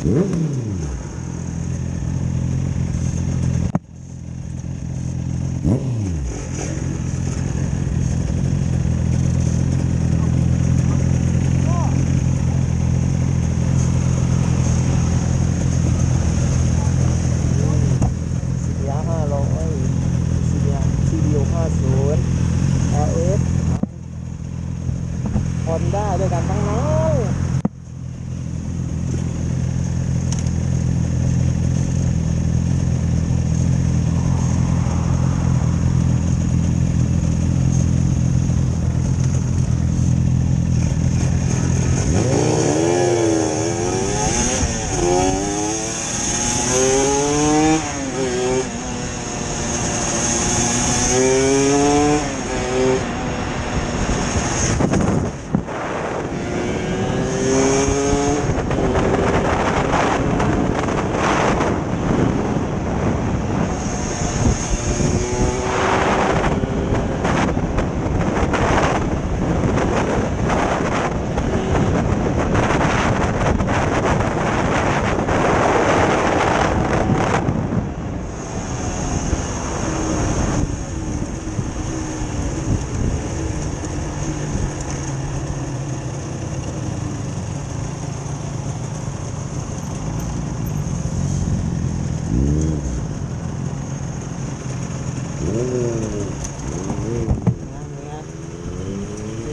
ซีเดียห้าร้อยซีเดียซีเดียห้าศูนย์เอลเอสฮอนด้าด้วยกันทั้งนั้น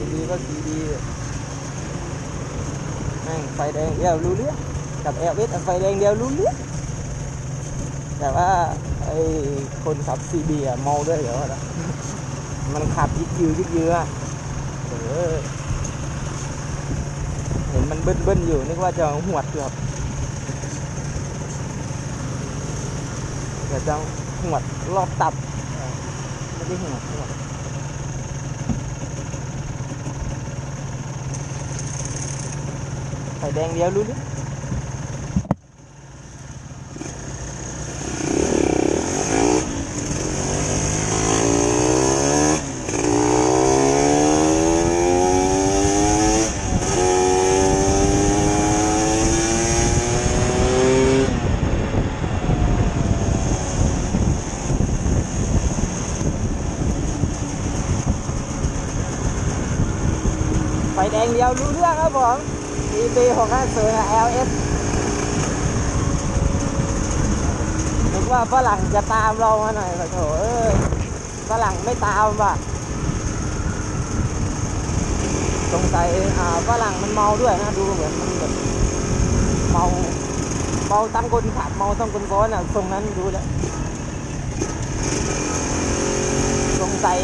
นั่นไง ซีดีก็ซีดีแม่งไฟแดงเดียวรู้เรื่องกับเอลเอสไฟแดงเดียวรู้เรื่องแต่ว่าไอ้คนขับซีบีอะเมาด้วยเหรอวะมันขับยึดยือยึดยืออเออเห็นมันเบิ้ลๆอยู่นึกว่าจะหวดเกือบแต่จะหวดรอบตับไม่ได้หวดหวด ไฟแดงเดียวรู้เรื่ องไฟแดงเดียวรู้เรื่องครับผม EB 6 5 0 LS นึกว่าฝรั่งจะตามเรามาหน่อยโถเอ้ยฝรั่งไม่ตามว่ะสงสัยอ่าฝรั่งมันเมาด้วยนะดูเหมือนมันแบบเมาเมาตั้งคนขับเมาตั้งคนซ้อนอะทรงนั้นดูแล้วสงสัย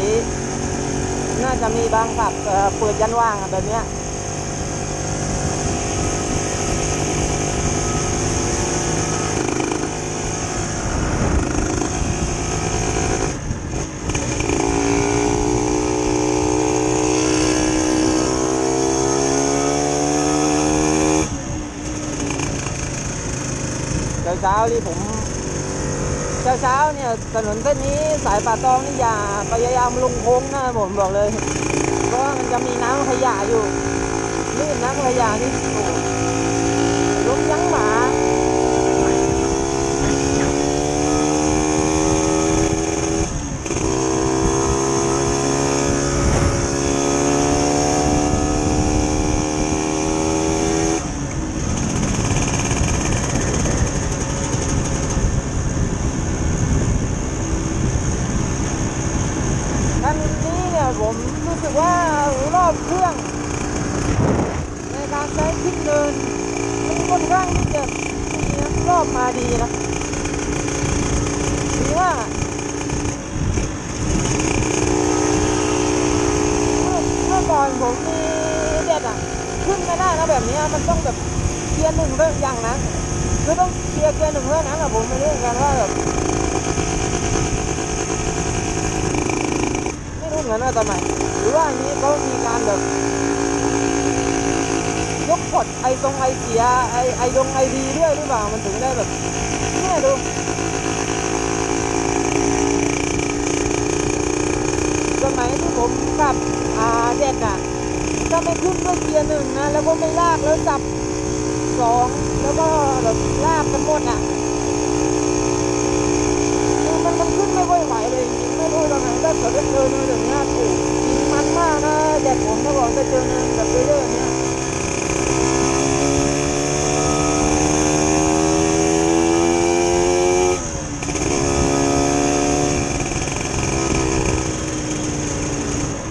น่าจะมีบางผับเปิดยันว่างแบบเนี้ย ช้าๆนี่ผมเช้าเช้าเนี่ยถนนเส้นนี้สายป่าตองนี่อย่าพยายามลงโค้งนะผมบอกเลย เพราะมันจะมีน้ำขยะอยู่ลื่นน้ำขยะนี่โอ้ล้มยั้งหมา คันนี้เนี่ยผมรู้สึกว่ารอบเครื่อง ในการใช้ขึ้นเดินมันค่อนข้างที่จะมีรอบมาดีนะถือว่าเมื่อก่อนผมมีเด็ดอะ ขึ้นไม่ได้นะแบบนี้มันต้องแบบเกียร์หนึ่งเรื่องอย่างนั้นคือต้องเกียร์เกียร์หนึ่งเท่านั้นอะผมไม่รู้เหมือนกันว่าแบบไม่รู้เหมือนกันว่าตอนไหนหรือว่าอันนี้เขามีการแบบ กดไอตรงไอเสียไอไอดงไอดีด้วยหรือเปล่ามันถึงได้แบบเนี่ยดูสมัยที่ผมขับอ่าเด็กอะถ้าไม่ขึ้นด้วยเกียร์หนึ่งนะแล้วก็ไม่ลากแล้วจับสองแล้วก็แบบลากกันหมดอะคือมันมันขึ้นไม่ค่อยไหวเลยจริงๆไม่รู้ตอนไหนถ้าเกิดได้เจอเนินอย่างเงี้ยโอ้จริงมันมากนะแดดผมถ้าบอกจะเจอเนินแบบเยอะๆอย่างเงี้ย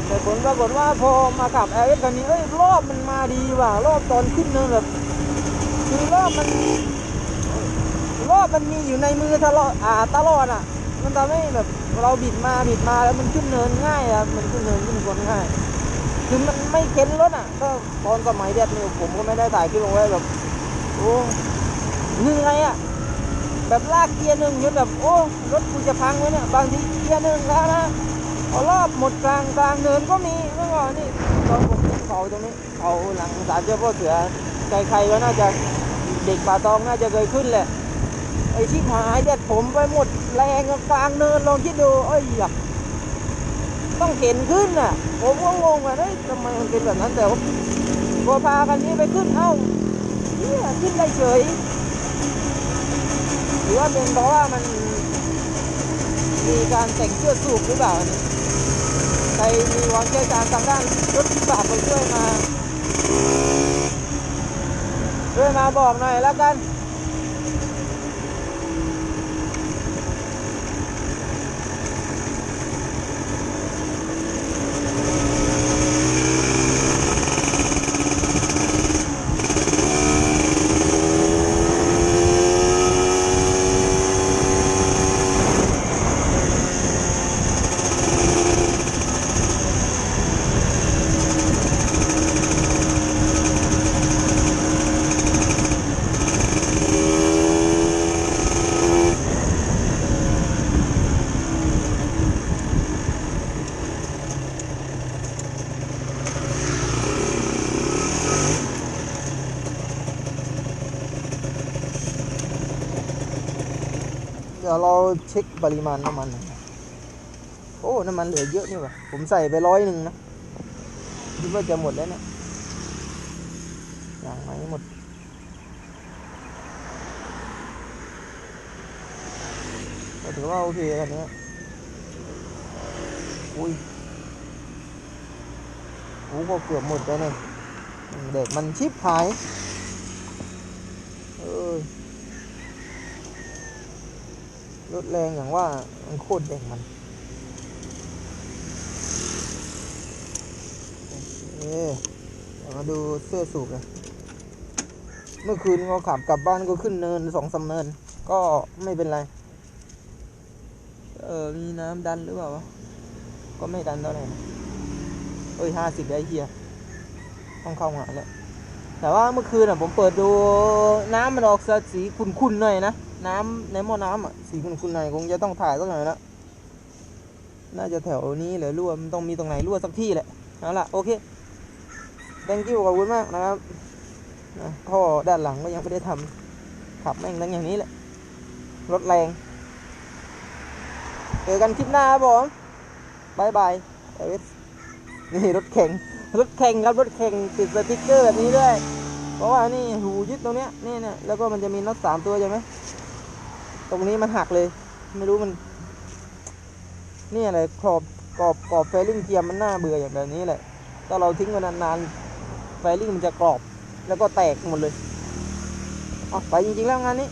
แต่ผลปรากฏว่าพอมาขับแอร์เอฟคันนี้เอ้ยรอบมันมาดีว่ะรอบตอนขึ้นเนินแบบคือรอบมันรอบมันมีอยู่ในมือตลอดอ่าตลอดอะ มันทำให้แบบเราบิดมาบิดมาแล้วมันขึ้นเนินง่ายอะมันขึ้นเนินขึ้นคนง่ายคือมันไม่เข็นรถอะก็ตอนสมัยเด็กนี่ผมก็ไม่ได้ถ่ายคลิปลงไว้แบบโอ้เหนื่อยอะแบบลากเกียร์หนึ่งจนแบบโอ้รถกูจะพังไว้เนี่ยบางทีเกียร์หนึ่งแล้วนะ เอารอบหมดกลางกลางเนินก็มีเมื่อก่อนนี่ตอนผมขึ้นเขาตรงนี้เขาหลังศาลเจ้าพ่อเสือใครๆก็น่าจะเด็กป่าตองน่าจะเคยขึ้นแหละไอ้ชิบหายเด็ดผมไปหมดแรงกลางเนินลองคิดดูเอ้ยอยากต้องเข็นขึ้นน่ะผมก็งงว่าเอ้ยทำไมมันเป็นแบบนั้นแต่ว่าพอพากันนี้ไปขึ้นเอ้าเนี่ยขึ้นได้เฉยหรือว่าเป็นเพราะว่ามันมีการแต่งเสื้อสูบหรือเปล่านี่ มีวางเชี่ยวชาญทางด้านรถวิบากไปช่วยมาช่วยมาบอกหน่อยแล้วกัน ดี๋ยวเราเช็คปริมาณน้ำมันหน่อยนะโอ้ น้ำมันเหลือเยอะนี่ว่ะ ผมใส่ไปร้อยหนึ่งนะคิดว่าจะหมดแล้วเนี่ยยังไม่หมด ก็ถือว่าโอเคกันเนี้ยอุ้ยโอ้ก็เกือบหมดแล้วเนี่ยเด็กมันชิบหาย เออ รถแรงอย่างว่ามันโคตรเด็กมันโอเคเดี๋ยวมาดูเสื้อสูบเลยเมื่อคืนเราขับกลับบ้านก็ขึ้นเนินสองสามเนิน ก็ไม่เป็นไร เออ มีน้ำดันหรือเปล่า ก็ไม่ดันเท่าไหร่นะเอ้ยห้าสิบได้เฮียต้องเข้าหาแล้วแต่ว่าเมื่อคืนอะผมเปิดดูน้ำมันออกสีขุ่นๆหน่อยนะ น้ำในหม้อน้ำอะสีขุ่นๆหน่อยคงจะต้องถ่ายสักหน่อยละน่าจะแถวนี้หรือรั่วมันต้องมีตรงไหนรั่วสักที่แหละเอาล่ะโอเค thank you ขอบคุณมากนะครับนะท่อด้านหลังก็ยังไม่ได้ทำขับแม่งทั้งอย่างนี้แหละรถแรงเจอกันคลิปหน้าครับผมบายบายเอวิสนี่รถแข่งรถแข่งครับรถแข่งติดสติ๊กเกอร์แบบนี้ด้วย เพราะว่านี่หูยึดตรงเนี้ยนี่เนี่ยแล้วก็มันจะมีน็อตสามตัวใช่ไหม ตรงนี้มันหักเลย ไม่รู้มัน นี่อะไรขอบกรอบกรอบเฟลิ่งเทียมมันน่าเบื่ออย่างแบบนี้แหละ ถ้าเราทิ้งมันนานๆเฟลิ่งมันจะกรอบ แล้วก็แตกหมดเลยอ๋อไปจริงๆแล้วงานนี้